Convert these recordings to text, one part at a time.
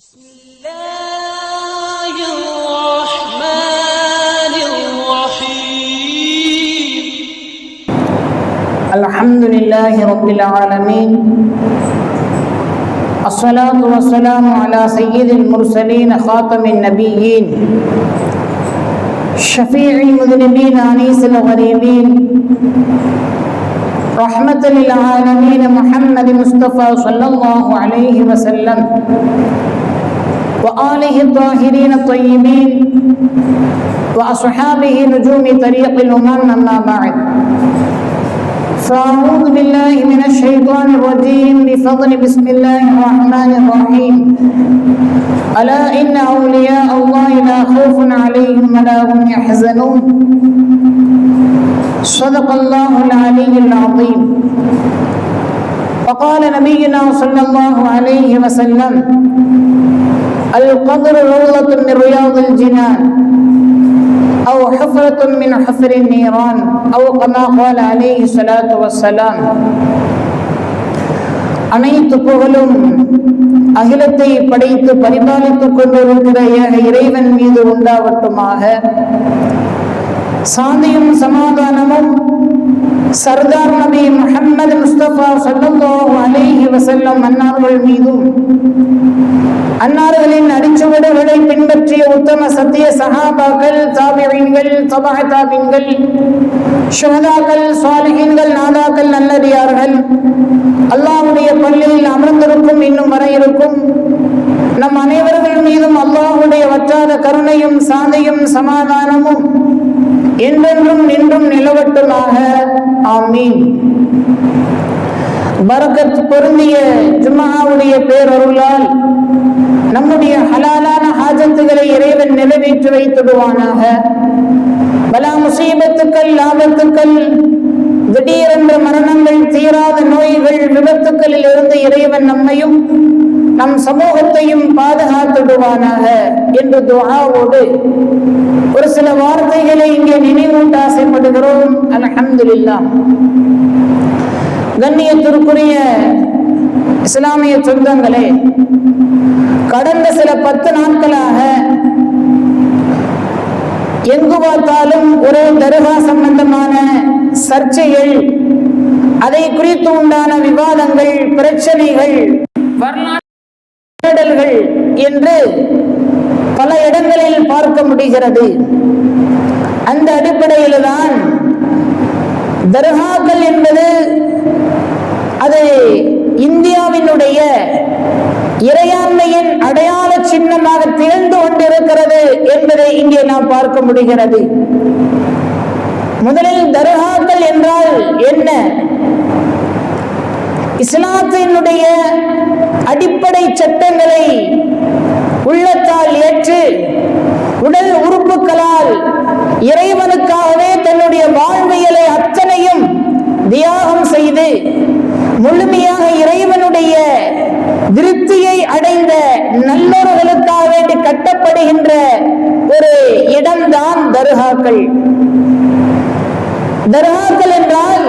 بسم الله الرحمن الرحيم. الحمد لله رب العالمين. الصلاة والسلام على سيد المرسلين خاتم النبيين. شفيع المذنبين أنيس الغريبين. رحمة للعالمين محمد مصطفى صلى الله عليه وسلم. وآله الطاهرين الطيبين وأصحابه نجوم طريق الأمم أما بعد. فأعوذ بالله من الشيطان الرجيم. بفضل بسم الله الرحمن الرحيم. ألا إن أولياء الله لا خوف عليهم ولا هم يحزنون. صدق الله العلي العظيم. وقال نبينا صلى الله عليه وسلم القبر روضة من رياض الجنان أو حفرة من حفر النيران أو كما قال عليه الصلاة والسلام அனைத்து புகழும் அகிலத்தை படைத்து பரிபாலித்துக் கொண்டிருக்கிற ஏக இறைவன் மீது உண்டாவட்டுமாக சாந்தியும் சமாதானமும் சர்தார் நபி முஹம்மது முஸ்தபா சல்லல்லாஹு அலைஹி வசல்லம் அன்னார்கள் மீதும் அன்னார்களின் அடிச்சுவடுகளை பின்பற்றிய உத்தம சத்திய சஹாபாக்கள் தாபியங்கள் தபா தாபின்கள் ஷுஹதாக்கள் சாலிஹீன்கள் நாதாக்கள் நல்லடியார்கள் அல்லாஹுடைய பள்ளியில் அமர்ந்திருக்கும் இன்னும் வர இருக்கும். நம் அனைவர்கள் மீதும் அல்லாஹுடைய வற்றாத கருணையும் சாந்தியும் சமாதானமும் என்றென்றும் நின்றும் நிலவட்டுமாக. ஆமீன். பரக்கத் பொருந்திய ஜும்மாவுடைய பேரருளால் நம்முடைய ஹலாலான ஹாஜத்துகளை இறைவன் நிறைவேற்றி வைத்துடுவானாக. பலா முசீபத்துக்கள் லாபத்துக்கள் திடீரென்ற மரணங்கள் தீராத நோய்கள் விபத்துக்களில் இருந்து இறைவன் நம்மையும் நம் சமூகத்தையும் பாதுகாத்துடுவானாக என்று துவாவோடு ஒரு சில வார்த்தைகளை இங்கே நினைவூட்ட ஆசைப்படுகிறோம். அல்ஹம்துலில்லாஹ். கண்ணியத்திற்குரிய இஸ்லாமிய சொந்தங்களே கடந்த சில பத்து நாட்களாக எங்கு பார்த்தாலும் ஒரே தருகா சம்பந்தமான சர்ச்சைகள் அதை குறித்து உண்டான விவாதங்கள் பிரச்சனைகள் வரலாற்றுகள் என்று பல இடங்களில் பார்க்க முடிகிறது. அந்த அடிப்படையில் தான் தர்காக்கள் என்பது அது இந்தியாவினுடைய இறையாண்மையின் அடையாள சின்னமாக திகழ்ந்து கொண்டிருக்கிறது என்பதை இங்கே நாம் பார்க்க முடிகிறது. முதலில் தர்காக்கள் என்றால் என்ன? இஸ்லாத்தினுடைய அடிப்படை சட்டங்களை உள்ளத்தால் ஏற்று உடல் உறுப்புகளால் இறைவனுக்காகவே தன்னுடைய வாழ்வியலை அத்தனையும் தியாகம் செய்து முழுமையாக இறைவனுடைய திருப்தியை அடைந்த நல்லோர்களுக்காக வேண்டி கட்டப்படுகின்ற ஒரு இடம்தான் தர்காக்கள். தர்காக்கள் என்றால்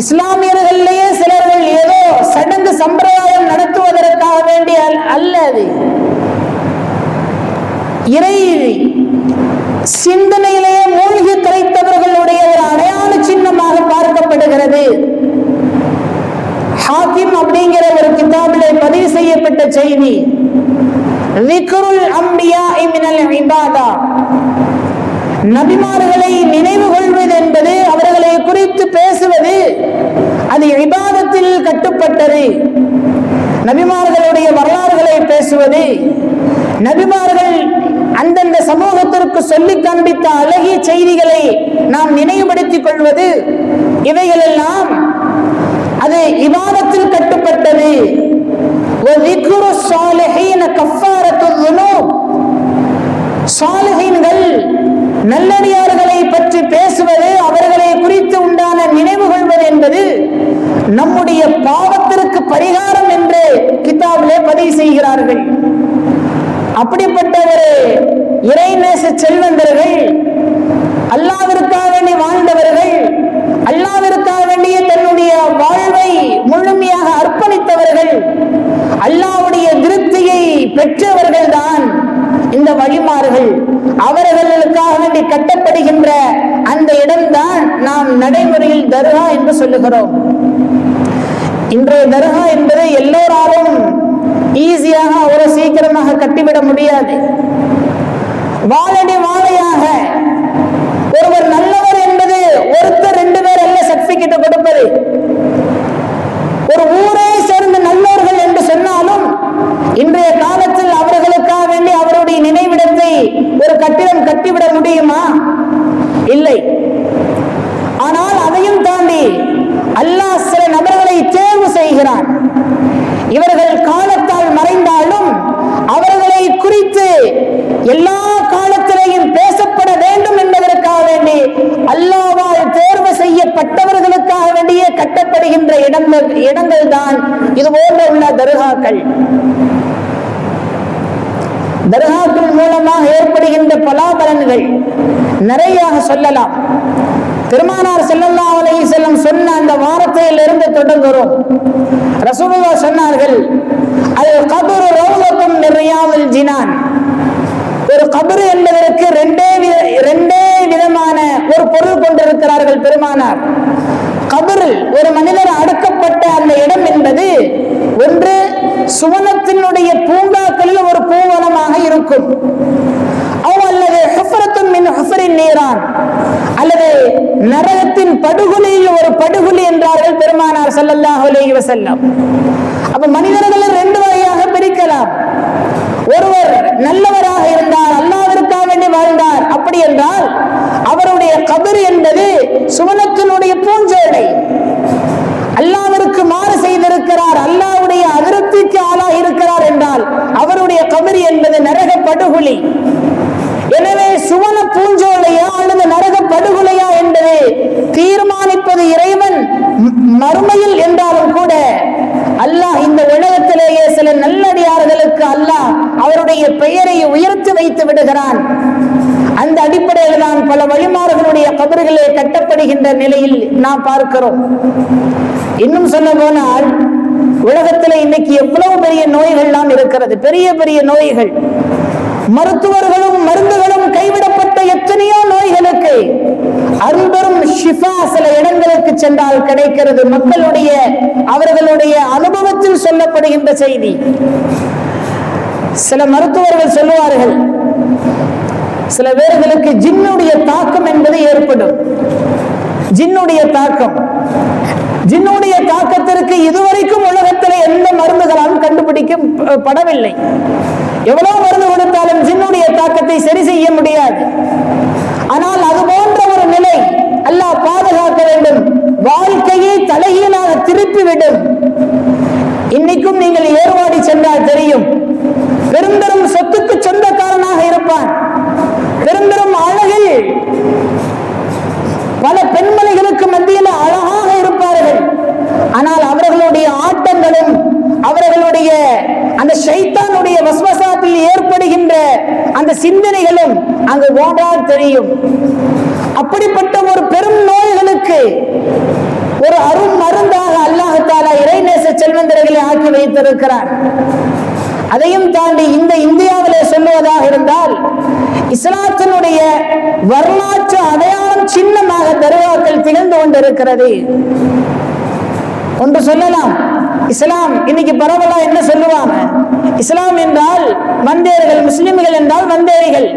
இஸ்லாமியர்களிலேயே சிலர்கள் ஏதோ சடங்கு சம்பிரதாயம் நடத்துவதற்காக வேண்டிய அல்ல அது. இறை சிந்தனையிலேயே மூழ்கி திளைத்தவர்களுடைய ஒரு அடையாள சின்னமாக பார்க்கப்படுகிறது. ஹாக்கிம் அப்படிங்கிற ஒரு கிதாபிலே பதிவு செய்யப்பட்ட செய்தி விக்ருல் நபிமார்களை நினைவு கொள்வது குறித்து பேசுவது அது விவாதத்தில் கட்டுப்பட்டது. நபிமார்களுடைய வரலாறுகளை பேசுவது நபிமார்கள் அந்தந்த சமூகத்திற்கு சொல்லி காண்பித்த அழகிய செய்திகளை நாம் நினைவுபடுத்திக் கொள்வது இவைகளெல்லாம் அது விவாதத்தில் கட்டுப்பட்டது. சாலிஹீன கஃபாரத்து சாலிஹீன்கள் நல்லடியார்களை பற்றி பேசுவது அவர்களை குறித்து உண்டான நினைவு கொள்வது என்பது நம்முடைய பாவத்திற்கு பரிகாரம் என்று கிதாபிலே பதிவு செய்கிறார்கள். அப்படிப்பட்ட ஒரு இறைநேச செல்வந்தர்கள் அல்லாவிற்காக வேண்டி வாழ்ந்தவர்கள் அல்லாவிற்காக வேண்டிய தன்னுடைய வாழ்வை முழுமையாக அர்ப்பணித்தவர்கள் அல்லாவுடைய திருப்தியை இந்த வழிமார்கள் அவர்களுக்காக வேண்டி கட்டப்படுகின்ற அந்த இடம்தான் நாம் நடைமுறையில் தர்கா என்று சொல்லுகிறோம். இன்றைய தர்கா என்பது எல்லோராலும் ஈஸியாக அவ்வளோ சீக்கிரமாக கட்டிவிட முடியாது. வாழடி வாழையாக ஒருவர் நல்ல கட்டிடம் கட்டிவிட முடியுமா? இல்லை. ஆனால் அதையும் தாண்டி அல்லாஹ் சில நபர்களை தேர்வு செய்கிறான். இவர்கள் காலத்தால் மறைந்தாலும் அவர்களை குறித்து எல்லா காலத்திலேயும் பேசப்பட வேண்டும் என்பதற்காக வேண்டி அல்லாவால் தேர்வு செய்யப்பட்டவர்களுக்காக வேண்டியே கட்டப்படுகின்ற இடங்கள் இடங்கள் தான் இது போன்ற உள்ள தர்காக்கள். தர்காக்கள் மூலமாக ஏற்படுகின்ற பலாபலன்கள் நிறையாக சொல்லலாம். பெருமானார் செல்லல்லா அலை செல்லம் சொன்ன அந்த வார்த்தையில் இருந்து தொடங்குகிறோம். ரசூலுல்லா சொன்னார்கள் அது கபரு ரௌலத்தும் ரியாதுல் ஜினான். ஒரு கபரு என்பதற்கு ரெண்டே வித ரெண்டே விதமான ஒரு பொருள் கொண்டிருக்கிறார்கள் பெருமானார். கபரில் ஒரு மனிதர் அடக்கப்பட்ட அந்த இடம் என்பது ஒன்று சுவனத்தினுடைய பூங்காக்களில் ஒரு பூவனமாக இருக்கும். அல்லது நீரான். அல்லது நரகத்தின் படுகொலியில் ஒரு படுகொலி என்றார்கள் பெருமானார் ஸல்லல்லாஹு செல்லம் அப்ப மனிதர்கள் ரெண்டு வகையாக பிரிக்கலாம் ஒருவர் நல்லவராக இருந்தார் அல்லாவிற்காக வேண்டி வாழ்ந்தார் அப்படி என்றால் அவருடைய கபர் என்பது சுவனத்தினுடைய பூஞ்சோலை அல்லாவிற்கு மாறு செய்திருக்கிறார் அல்லாவுடைய அதிருப்திக்கு ஆளாக இருக்கிறார் என்றால் அவருடைய கபர் என்பது நரக படுகொலி எனவே சுவன பூஞ்சோலையா அல்லது நரக படுகொலையா என்பது தீர்மானிப்பது இறைவன் ம- மறுமையில் என்றாலும் கூட அல்லாஹ் இந்த உலகத்திலேயே சில நல்லடியார்களுக்கு அல்லாஹ் அவருடைய பெயரை உயர்த்தி வைத்து விடுகிறான். அந்த அடிப்படையில் தான் பல வழிமாறுகளுடைய கபறுகளே கட்டப்படுகின்ற நிலையில் நாம் பார்க்கிறோம். இன்னும் சொல்ல போனால் உலகத்தில் இன்னைக்கு எவ்வளவு பெரிய நோய்கள்லாம் இருக்கிறது. பெரிய பெரிய நோய்கள். மருத்துவர்களும் மருந்துகளும் கைவிடப்பட்ட எத்தனையோ நோய்களுக்கு அன்பரும் ஷிஃபா சில இடங்களுக்கு சென்றால் கிடைக்கிறது. மக்களுடைய அவர்களுடைய அனுபவத்தில் சொல்லப்படுகின்ற செய்தி. சில மருத்துவர்கள் சொல்லுவார்கள் சில பேர்களுக்கு ஜின்னுடைய தாக்கம் என்பது ஏற்படும். ஜின்னுடைய தாக்கம். ஜின்னுடைய தாக்கத்திற்கு இதுவரைக்கும் உலகத்தில் எந்த மருந்துகளாலும் கண்டுபிடிக்க படவில்லை. எவ்வளவு மருந்து கொடுத்தாலும் ஜின்னுடைய தாக்கத்தை சரி செய்ய முடியாது. ஆனால் அது போன்ற ஒரு நிலை அல்லாஹ் பாதுகாக்க வேண்டும். வாழ்க்கையை தலைகீழாக திருப்பிவிடும். இன்னைக்கும் நீங்கள் ஏர்வாடி சென்றால் தெரியும். பெருந்தரும் சொத்துக்கு சொந்தக்காரனாக இருப்பான். பெருந்தரும் அழகில் பல பெண்மணிகளுக்கு மத்தியில் அழகாக இருப்பார்கள். ஆனால் அவர்களுடைய ஆட்டங்களும் அவர்களுடைய அந்த ஷைத்தானுடைய வஸ்வசாத்தில் ஏற்படுகின்ற அந்த சிந்தனைகளும் அங்கு ஓடால் தெரியும். அப்படிப்பட்ட ஒரு பெரும் நோய்களுக்கு ஒரு அரும் மருந்தாக அல்லாஹத்தாலா இறைநேச செல்வந்தர்களை ஆக்கி வைத்திருக்கிறார். அதையும் தாண்டி இந்த இந்தியாவிலே சொல்லுவதாக இருந்தால் இஸ்லாத்தினுடைய வரலாற்று அடையாளம் சின்னமாக தருவாக்கள் திகழ்ந்து கொண்டிருக்கிறது. ஒன்று சொல்லலாம் இஸ்லாம் இன்னைக்கு பரவலா என்ன சொல்லுவாங்க? இஸ்லாம் என்றால் வந்தேர்கள் முஸ்லிம்கள் என்றால் வந்தேரிகள்.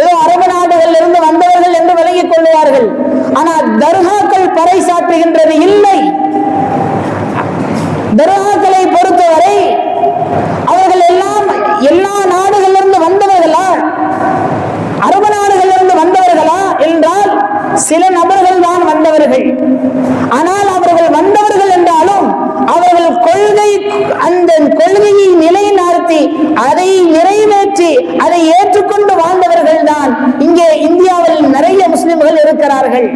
ஏதோ அரபு நாடுகளில் இருந்து வந்தவர்கள் என்று விளங்கிக் கொள்வார்கள் ஆனால் தர்காக்கள் பறைசாற்றுகின்றது இல்லை. தர்காக்களை பொறுத்தவரை அவர்கள் எல்லாம் எல்லா நாடுகளிலிருந்து வந்தவர்களா? அரபு நாடுகளிலிருந்து வந்தவர்களா என்றால் சில நபர்கள் தான் வந்தவர்கள். ஆனால் அவர்கள் வந்தவர்கள் என்றாலும் அவர்கள் கொள்கை அந்த கொள்கையை நிலைநாட்டி அதை நிறைவேற்றி அதை ஏற்றுக்கொண்டு வாழ்ந்தவர்கள் தான் இங்கே இந்தியாவில் நிறைய முஸ்லிம்கள் இருக்கிறார்கள்.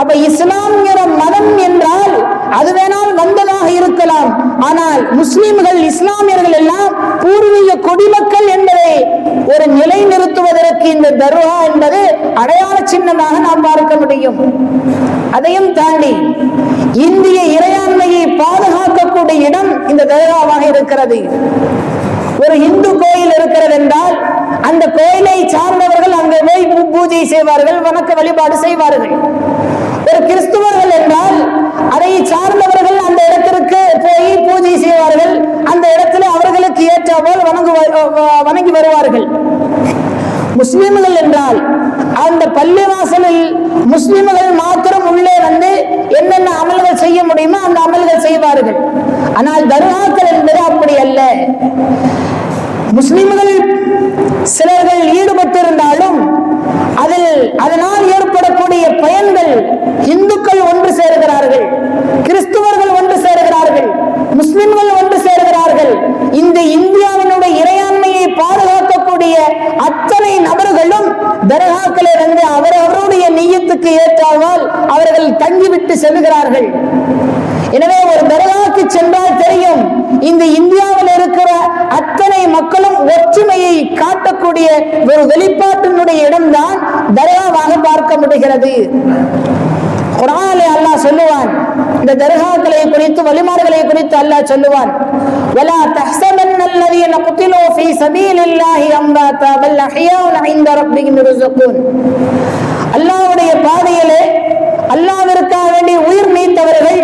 அப்ப இஸ்லாம்ங்கிற மதம் என்றால் அது வேணாம் இருக்கலாம் ஆனால் முஸ்லிம்கள் இஸ்லாமியர்கள் எல்லாம் பூர்வீக குடிமக்கள் என்பதை ஒரு நிலை நிறுத்துவதற்கு இந்த தர்கா என்பது அடையாள சின்னமாக நாம் பார்க்க முடியும். அதையும் தாண்டி இந்திய இறையாண்மையை பாதுகாக்கக்கூடிய இடம் இந்த தர்காவாக இருக்கிறது. ஒரு இந்து கோயில் இருக்கிறது என்றால் அந்த கோயிலை சார்ந்தவர்கள் அங்கே போய் பூஜை செய்வார்கள் வணக்க வழிபாடு செய்வார்கள். ஒரு கிறிஸ்துவர்கள் என்றால் அதை சார்ந்தவர்கள் அந்த இடத்திற்கு போய் பூஜை செய்வார்கள். அந்த இடத்துல அவர்களுக்கு ஏற்றாபோல் வணங்கு வணங்கி வருவார்கள். முஸ்லிம்கள் என்றால் அந்த பள்ளிவாசலில் முஸ்லிம்கள் மாத்திரம் உள்ளே வந்து என்னென்ன அமல்கள் செய்ய முடியுமோ அந்த அமல்கள் செய்வார்கள். ஆனால் தர்காக்கள் என்பது அப்படி அல்ல. முஸ்லிம்கள் சிலர்கள் ஈடுபட்டிருந்தாலும் அதில் அதனால் ஏற்படக்கூடிய பயன்கள் இந்துக்கள் ஒன்று சேருகிறார்கள் கிறிஸ்துவர்கள் ஒன்று சேருகிறார்கள் முஸ்லிம்கள் ஒன்று சேருகிறார்கள். இந்த இந்தியாவினுடைய இறையாண்மையை பாதுகாக்கக்கூடிய அத்தனை நபர்களும் தர்காக்களை வந்து அவரவருடைய நீயத்துக்கு ஏற்றாமல் அவர்கள் தங்கிவிட்டு செல்கிறார்கள். எனவே ஒரு தர்காவுக்கு சென்றால் தெரியும் இந்த இந்தியாவில் இருக்கிற அத்தனை மக்களும் ஒற்றுமையை காட்டக்கூடிய ஒரு வெளிப்பாட்டினுடைய இடம்தான் தர்காவாக பார்க்க முடிகிறது குரானிலே அல்லாஹ் சொல்லுவான் இந்த தர்காக்களை குறித்து வழிமாறுகளை குறித்து அல்லாஹ் சொல்லுவான் ولا تحسبن الذين قتلوا في سبيل الله امواتا بل احياء عند ربهم يرزقون அல்லாஹ்வுடைய பாதையிலே அல்லாஹ்விற்காக வேண்டி உயிர் நீத்தவர்கள்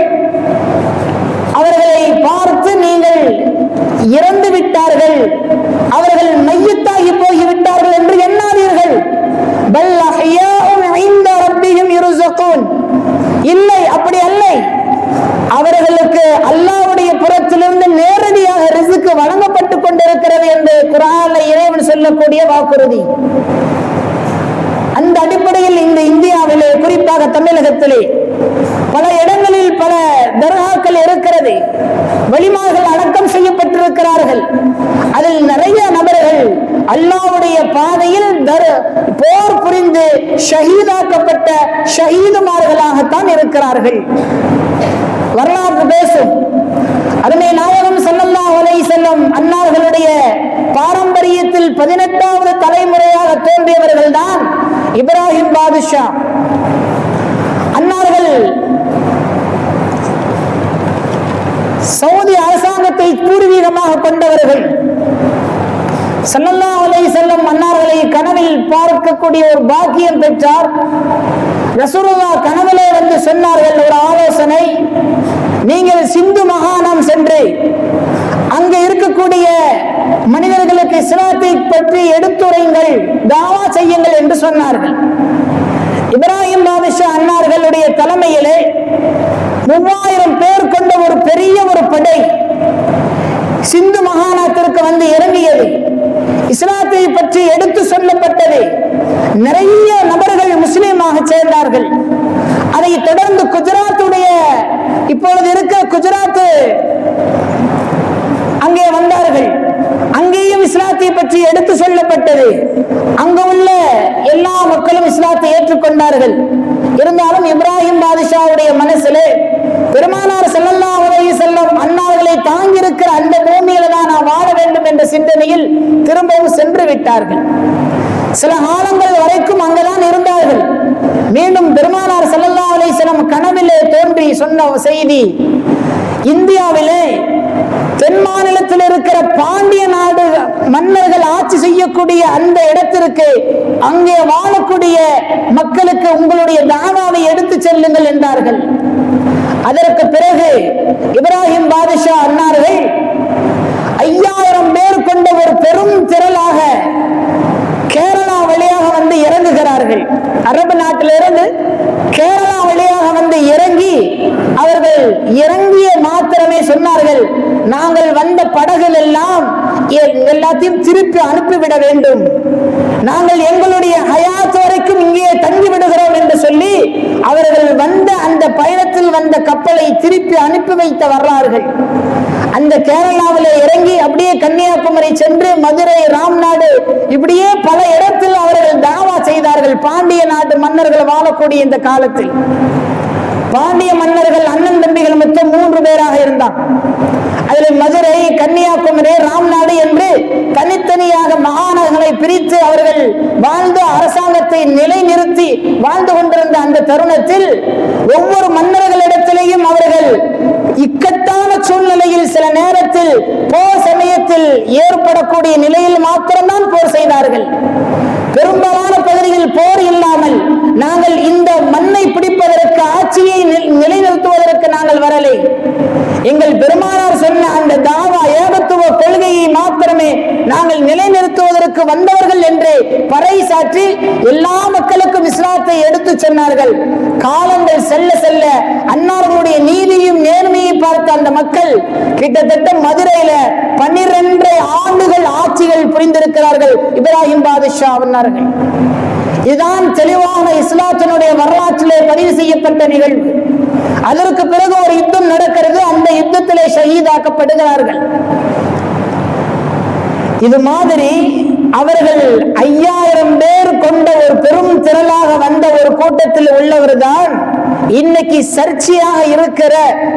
சொல்லக்கூடிய அந்த அடிப்படையில் இந்த இந்தியாவிலே குறிப்பாக தமிழகத்திலே பல இடங்களில் பல தர்காக்கள் இருக்கிறது. வழிமார்கள் அடக்கம் செய்யப்பட்டிருக்கிறார்கள். அதில் நிறைய நபர்கள் அல்லாவுடைய பாதையில் போர் புரிந்து ஷஹீதாக்கப்பட்ட ஷஹீதுமார்களாகத்தான் இருக்கிறார்கள். வரலாறு பேசும். அருமை நாயகம் செல்லல்லா அலைஹி செல்லும் அன்னார்களுடைய பாரம்பரியத்தில் பதினெட்டாவது தலைமுறையாக தோன்றியவர்கள் தான் இப்ராஹிம் பாதுஷா. அன்னார்கள் சவுதி அரசாங்கத்தை பூர்வீகமாக கொண்டவர்கள். ஸல்லல்லாஹு அலை செல்லும் அன்னார்களை கனவில் பார்க்கக்கூடிய ஒரு பாக்கியம் பெற்றார். ரசூலுல்லா கனவிலே வந்து சொன்னார்கள் ஒரு ஆலோசனை நீங்கள் சிந்து மகாணம் சென்று அங்கு இருக்கக்கூடிய மனிதர்களுக்கு இஸ்லாத்தை பற்றி எடுத்துரைங்கள் தாவா செய்யுங்கள் என்று சொன்னார்கள். இப்ராஹிம் பாதிஷா அன்னார்களுடைய தலைமையிலே மூவாயிரம் பேர் கொண்ட ஒரு பெரிய ஒரு படை சிந்து மகாநாட்டிற்கு வந்து இறங்கியது. இஸ்லாத்தை பற்றி எடுத்து சொல்லப்பட்டது. நிறைய நபர்கள் முஸ்லீமாக சேர்ந்தார்கள். அதை தொடர்ந்து குஜராத்துடைய இப்பொழுது இருக்க குஜராத் அங்கேயும் இஸ்லாத்தை பற்றி எடுத்து சொல்லப்பட்டது. அங்கு உள்ள எல்லா மக்களும் இஸ்லாத்தை ஏற்றுக்கொண்டார்கள். இருந்தாலும் இப்ராஹிம் பாதுஷாவுடைய மனசிலே பெருமானார் செல்லல்லா அலைஹி செல்லும் அன்னார்களை தாங்கியிருக்கிற அந்த பூமியில தான் நான் வாழ வேண்டும் என்ற சிந்தனையில் திரும்பவும் சென்று விட்டார்கள். சில காலங்கள் வரைக்கும் அங்கதான் இருந்தார்கள். மீண்டும் பெருமானார் செல்லல்லா அலைஹி கனவிலே தோன்றி சொன்ன செய்தி இந்தியாவிலே தென் மாநிலத்தில் இருக்கிற பாண்டிய நாடு மன்னர்கள் ஆட்சி செய்யக்கூடிய அந்த இடத்திற்கு அங்கே வாழக்கூடிய மக்களுக்கு உங்களுடைய தானாவை எடுத்து செல்லுங்கள் என்றார்கள். அதற்கு பிறகு இப்ராஹிம் பாதிஷா அன்னார்கள் ஐயாயிரம் பேர் கொண்ட ஒரு பெரும் திரளாக கேரளா வழியாக வந்து இறங்குகிறார்கள். அரபு நாட்டிலிருந்து கேரளா வழியாக வந்து இறங்கி அவர்கள் இறங்க மாத்திரமே சொன்னார்கள் நாங்கள் வந்த படகுகள் எல்லாம் எல்லாத்தையும் திருப்பி அனுப்பிவிட வேண்டும். நாங்கள் எங்களுடைய ஹயாத் வரைக்கும் இங்கே தங்கி விடுகிறோம் என்று சொல்லி அவர்கள் வந்த அந்த பயணத்தில் வந்த கப்பலை திருப்பி அனுப்பி வைத்த வரலாறுகள். அந்த கேரளாவில் இறங்கி அப்படியே கன்னியாகுமரி சென்று மதுரை ராம்நாடு இப்படியே பல இடத்தில் அவர்கள் தாவா செய்தார்கள். பாண்டிய நாட்டு மன்னர்கள் வாழக்கூடிய இந்த காலத்தில். பாண்டிய மன்னர்கள் அண்ணன் தம்பிகள் மொத்தம் மூன்று பேராக இருந்தான். அதில் மதுரை கன்னியாகுமரி ராம்நாடு என்று தனித்தனியாக மாகாணங்களை பிரித்து அவர்கள் வாழ்ந்த அரசாங்கத்தை நிலைநிறுத்தி வாழ்ந்து கொண்டிருந்த அந்த தருணத்தில் ஒவ்வொரு மன்னர்களிடத்திலேயும் அவர்கள் இக்கட்டான சூழ்நிலையில் சில நேரத்தில் போர் சமயத்தில் ஏற்படக்கூடிய நிலையில் மாத்திரம்தான் போர் செய்தார்கள். பெரும்பாலான பகுதியில் போர் இல்லாமல் நாங்கள் இந்த மண்ணை பிடிப்பதற்கு ஆட்சியை நிலைநிறுத்துவதற்கு நாங்கள் வரலை. எங்கள் பெருமானார் சொன்ன அந்த தாவா ஏகத்துவ கொள்கையை மாத்திரமே நாங்கள் நிலைநிறுத்துவதற்கு வந்தவர்கள் என்று பறை சாற்றி எல்லா மக்களுக்கும் இஸ்லாத்தை எடுத்து சொன்னார்கள். காலங்கள் செல்ல செல்ல அன்னார்களுடைய நீதியும் நேர்மையை பார்த்த அந்த மக்கள் கிட்டத்தட்ட மதுரையில பன்னிரண்டு ஆண்டுகள் ஆட்சிகள் புரிந்திருக்கிறார்கள். இப்ராஹிம் பாதுஷா அவர்கள். இதுதான் தெளிவான இஸ்லாத்தினுடைய வரலாற்றிலே பதிவு செய்யப்பட்ட நிகழ்வு. அதற்கு பிறகு ஒரு யுத்தம் நடக்கிறது அந்த யுத்தத்திலே ஷஹீதாக்கப்படுகிறார்கள். இது மாதிரி அவர்கள் ஐயாயிரம் பேர் கொண்ட ஒரு பெரும் திரளாக வந்த ஒரு கூட்டத்தில் உள்ளவர் தான் இன்னைக்கு சர்ச்சையாக இருக்கிற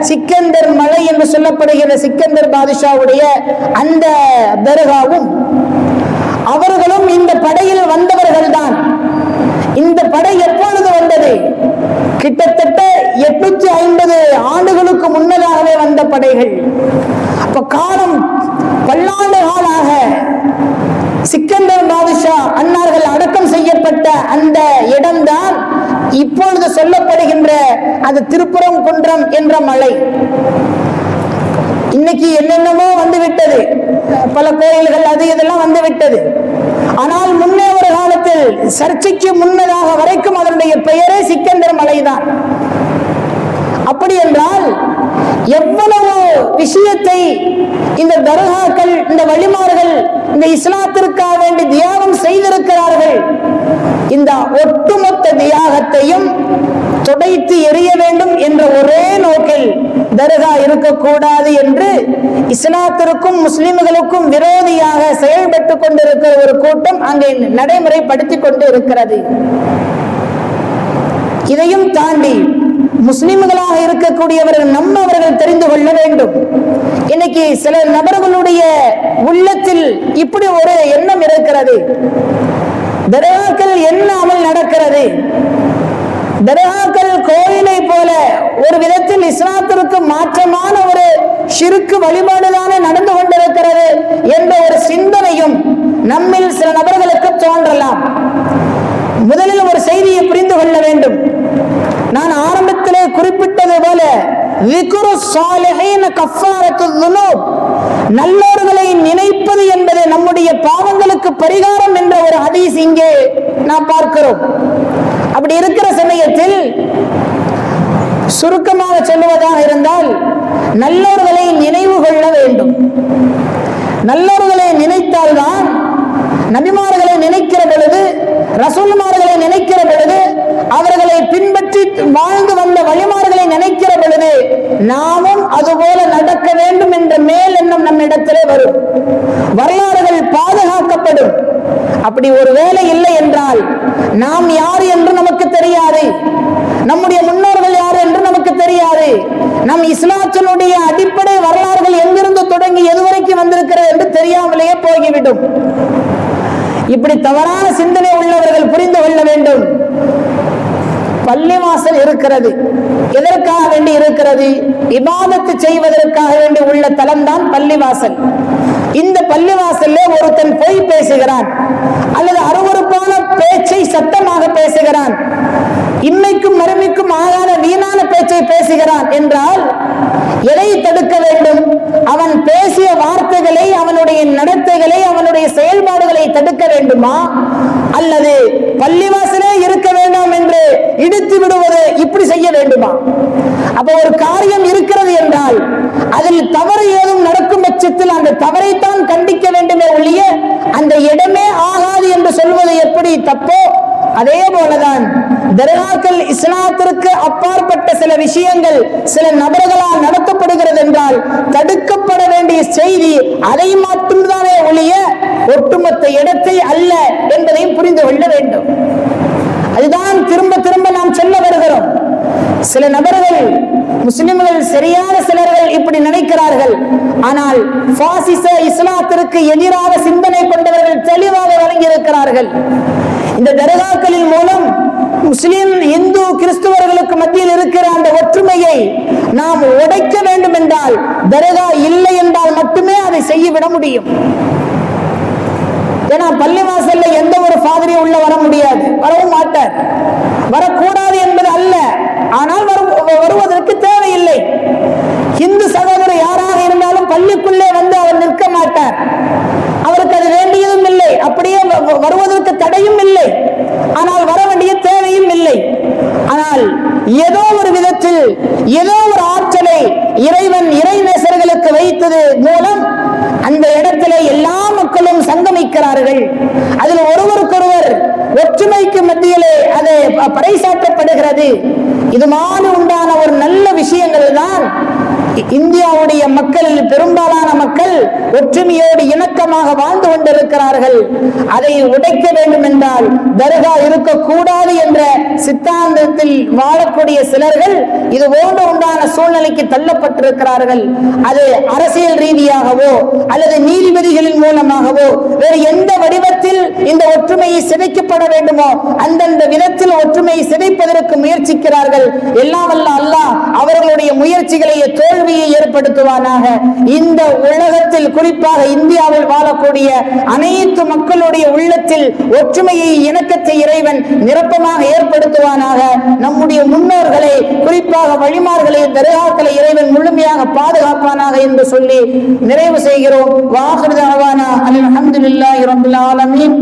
சிக்கந்தர் மலை என்று சொல்லப்படுகிற சிக்கந்தர் பாதுஷாவுடைய அந்த தர்காவும் அவர்களும் இந்த படையில் வந்தவர்கள் தான். இந்த படை எப்பொழுது வந்தது? கிட்டத்தட்ட எட்நூத்தி ஐம்பது ஆண்டுகளுக்கு முன்னதாகவே வந்த படைகள். அப்ப காலம் பல்லாண்டு காலாக சிக்கந்தர் பாதுஷா அன்னார்கள் அடக்கம் செய்யப்பட்ட அந்த இடம்தான் இப்பொழுது சொல்லப்படுகின்ற அது திருப்புறம் குன்றம் என்ற மலை. இன்னைக்கு என்னென்னமோ வந்து விட்டது பல கோயில்கள் அது இதெல்லாம் வந்து விட்டது ஆனால் முன் காலத்தில் சர்ச்சைக்கு முன்னதாக வரைக்கும் அதனுடைய பெயரே சிக்கந்தர் மலைதான். அப்படி என்றால் எவ்வளவு விஷயத்தை இந்த தர்காக்கள் இந்த வழிமார்கள் இந்த இஸ்லாத்திற்காக வேண்டி தியாகம் செய்திருக்கிறார்கள் இந்த ஒட்டுமொத்த தியாகத்தையும் துடைத்து எறிய வேண்டும் என்ற ஒரே நோக்கில் தர்கா இருக்கக்கூடாது என்று இஸ்லாத்திற்கும் முஸ்லிம்களுக்கும் விரோதியாக செயல்பட்டு கொண்டிருக்கிற ஒரு கூட்டம் அங்கே நடைமுறைப்படுத்திக் கொண்டு இருக்கிறது இதையும் தாண்டி முஸ்லிம்களாக இருக்கக்கூடியவர்கள் நம்ம அவர்கள் தெரிந்து கொள்ள வேண்டும். இன்னைக்கு சில நபர்களுடைய உள்ளத்தில் இப்படி ஒரு எண்ணம் இருக்கிறது. தர்காக்கள் என்ன அமல் நடக்கிறது. தர்காக்கள் கோயிலை போல ஒரு விதத்தில் இஸ்லாத்திற்கு மாற்றமான ஒரு சிறுக்கு வழிபாடுதான நடந்து கொண்டிருக்கிறது என்ற ஒரு சிந்தனையும் நம்மில் சில நபர்களுக்கு தோன்றலாம். முதலில் ஒரு செய்தியை புரிந்து கொள்ள வேண்டும். நான் ஆரம்பத்திலே குறிப்பிட்டது போல விகுரு சாலிஹீன கஃபாரத்து துனூப். நல்லோர்களை நினைப்பது என்பது நம்முடைய பாவங்களுக்கு பரிகாரம் என்ற ஒரு ஹதீஸ் இங்கே நாம் பார்க்கிறோம். அப்படி இருக்கிற சமயத்தில் சுருக்கமாக சொல்லுவதாக இருந்தால் நல்லவர்களை நினைவு கொள்ள வேண்டும். நல்லவர்களை நினைத்தால்தான் நபிமார்களை நினைக்கிற பொழுது ரசூல்மார்களை நினைக்கிற பொழுது அவர்களை பின்பற்றி வாழ்ந்து வந்த வழிமார்களை நினைக்கிற பொழுது நாமும் அதுபோல நடக்க வேண்டும் என்ற மேல் எண்ணம் நம்மிடத்திலே வரும். வரலாறுகள் பாதுகாக்கப்படும். அப்படி ஒரு வேலை இல்லை என்றால் நாம் யார் என்று நமக்கு தெரியாது. நம்முடைய முன்னோர்கள் யார் என்று நமக்கு தெரியாது. நம் இஸ்லாத்தினுடைய அடிப்படை வரலாறுகள் எங்கிருந்து தொடங்கி எதுவரைக்கும் வந்திருக்கிறது என்று தெரியாமலேயே போய்விடும். இப்படி தவறான சிந்தனை உள்ளவர்கள் புரிந்து கொள்ள வேண்டும். பள்ளிவாசல் இருக்கிறது. எதற்காக வேண்டி இருக்கிறது? இபாதத்து செய்வதற்காக வேண்டி உள்ள தலம்தான் பள்ளிவாசல். இந்த பள்ளிவாசல்ல ஒருத்தன் பொய் பேசுகிறான் அல்லது அருவருப்பான பேச்சை சத்தமாக பேசுகிறான். இம்மைக்கும் மறுமைக்கும் ஆகாத வீணான பேச்சை பேசுகிறான் என்றால் எதை தடுக்க வேண்டும்? அவன் பேசிய வார்த்தைகளை அவனுடைய நடத்தைகளை அவனுடைய செயல்பாடுகளை தடுக்க வேண்டுமா? அல்லது பள்ளிவாசலே இருக்க வேண்டாம் என்று இடித்து விடுவது இப்படி செய்ய வேண்டுமா? அப்ப ஒரு காரியம் இருக்கிறது என்றால் அதில் தவறு ஏதும் நடக்கும் பட்சத்தில் அந்த தவறைத்தான் கண்டிக்க வேண்டுமே ஒழிய அந்த இடமே ஆகாது என்று சொல்வது எப்படி தப்போ? அதே போலதான் தர்காக்கள் இஸ்லாத்திற்கு அப்பாற்பட்ட சில விஷயங்கள் சில நபர்களால் நடத்தப்படுகிறது என்றால் தடுக்கப்பட வேண்டிய செய்தி அதை மட்டும்தானே ஒழிய ஒட்டுமொத்த இடத்தை அல்ல என்பதையும் புரிந்து கொள்ள வேண்டும். அதுதான் திரும்ப திரும்ப நாம் சொல்ல வருகிறோம். சில நபர்கள் முஸ்லிம்கள் சரியான சிலர்கள் இப்படி நினைக்கிறார்கள். ஆனால் பாசிச இஸ்லாத்திற்கு எதிராக சிந்தனை கொண்டவர்கள் தெளிவாக வழங்கி இருக்கிறார்கள் இந்த தர்காக்களின் மூலம் முஸ்லிம் இந்து கிறிஸ்துவர்களுக்கு மத்தியில் இருக்கிற அந்த ஒற்றுமையை நாம் உடைக்க வேண்டும் என்றால் தர்கா இல்லை என்றால் மட்டுமே அதை செய்யவிட முடியும். ஏன்னா பள்ளிவாசல்ல எந்த ஒரு ஃபாதரையும் உள்ள வர முடியாது. வரவும் மாட்டார். வரக்கூடாது என்பது அல்ல. ஆனால் வருவதற்கு தேவையில்லை. இந்து சகோதரர் யாராக இருந்தாலும் பள்ளிக்குள்ளே வந்து அவர் நிற்க மாட்டார் அவருக்கு அது வேண்டியதும் இல்லை அப்படியே வ- வ- வருவதற்கு தடையும் இல்லை. ஆனால் வர வேண்டிய தேவையும் இல்லை. ஆனால் ஏதோ ஒரு விதத்தில் ஏதோ ஒரு ஆற்றலை இறைவன் இறை நேசர்களுக்கு வைத்தது மூலம் அந்த இடத்திலே எல்லா மக்களும் சங்கமிக்கிறார்கள். அதில் ஒருவருக்கொருவர் ஒற்றுமைக்கு மத்தியிலே அது பறைசாற்றப்படுகிறது. இது மாதிரி உண்டான ஒரு நல்ல விஷயங்கள் தான் இந்தியாவுடைய மக்களில் பெரும்பாலான மக்கள் ஒற்றுமையோடு இணக்கமாக வாழ்ந்து கொண்டிருக்கிறார்கள். அதை உடைக்க வேண்டும் என்றால் தர்கா இருக்கக்கூடாது என்ற சித்தாந்தத்தில் வாழக்கூடிய சிலர்கள் இது போன்ற உண்டான சூழ்நிலைக்கு தள்ளப்பட்டிருக்கிறார்கள். அது அரசியல் ரீதியாகவோ அல்லது நீதிபதிகளின் மூலமாகவோ வேறு எந்த வடிவத்தில் இந்த ஒற்றுமையை சிதைக்கப்பட வேண்டுமோ அந்தந்த விதத்தில் ஒற்றுமையை சிதைப்பதற்கு முயற்சிக்கிறார்கள். எல்லாம் வல்ல அல்லாஹ் அவர்களுடைய முயற்சிகளை தோல்வியை ஏற்படுத்துவானாக. இந்த உலகத்தில் குறிப்பாக இந்தியாவில் வாழக்கூடிய அனைத்து மக்களுடைய உள்ளத்தில் ஒற்றுமையை இணக்கத்தை இறைவன் நிரப்பமாக ஏற்படுத்துவானாக நம்முடைய முன்னோர்களை குறிப்பாக வழிமார்களை தர்காக்களை இறைவன் முழுமையாக பாதுகாப்பானாக என்று சொல்லி நிறைவு செய்கிறோம். வாஹிருதாவானா அல்ஹம்துலில்லாஹி ரப்பில் ஆலமீன்.